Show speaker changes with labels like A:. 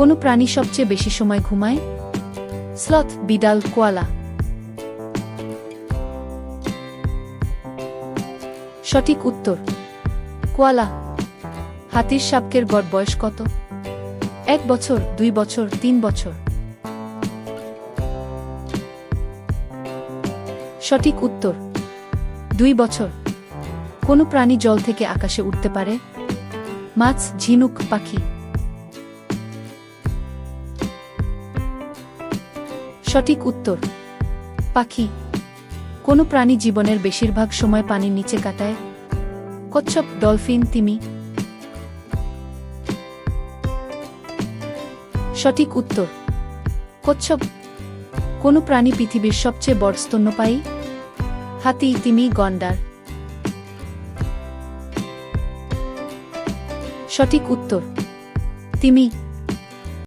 A: কোনো প্রাণী সবচেয়ে বেশি সময় ঘুমায়? স্লথ, বিড়াল, কোয়ালা। সঠিক উত্তর, কোয়ালা। হাতির সাপকের গড় বয়স কত? এক বছর, দুই বছর, তিন বছর। সঠিক উত্তর, দুই বছর। কোনো প্রাণী জল থেকে আকাশে উঠতে পারে? মাছ, ঝিনুক, পাখি। সঠিক উত্তর। পাখি। কোনো প্রাণী জীবনের বেশিরভাগ সময় পানির নিচে কাটায়। কচ্ছপ, ডলফিন, তিমি। সঠিক উত্তর। কচ্ছপ। কোনো প্রাণী পৃথিবীর সবচেয়ে বড় স্তন্যপায়ী। হাতি, তিমি, গন্ডার। সঠিক উত্তর। তিমি।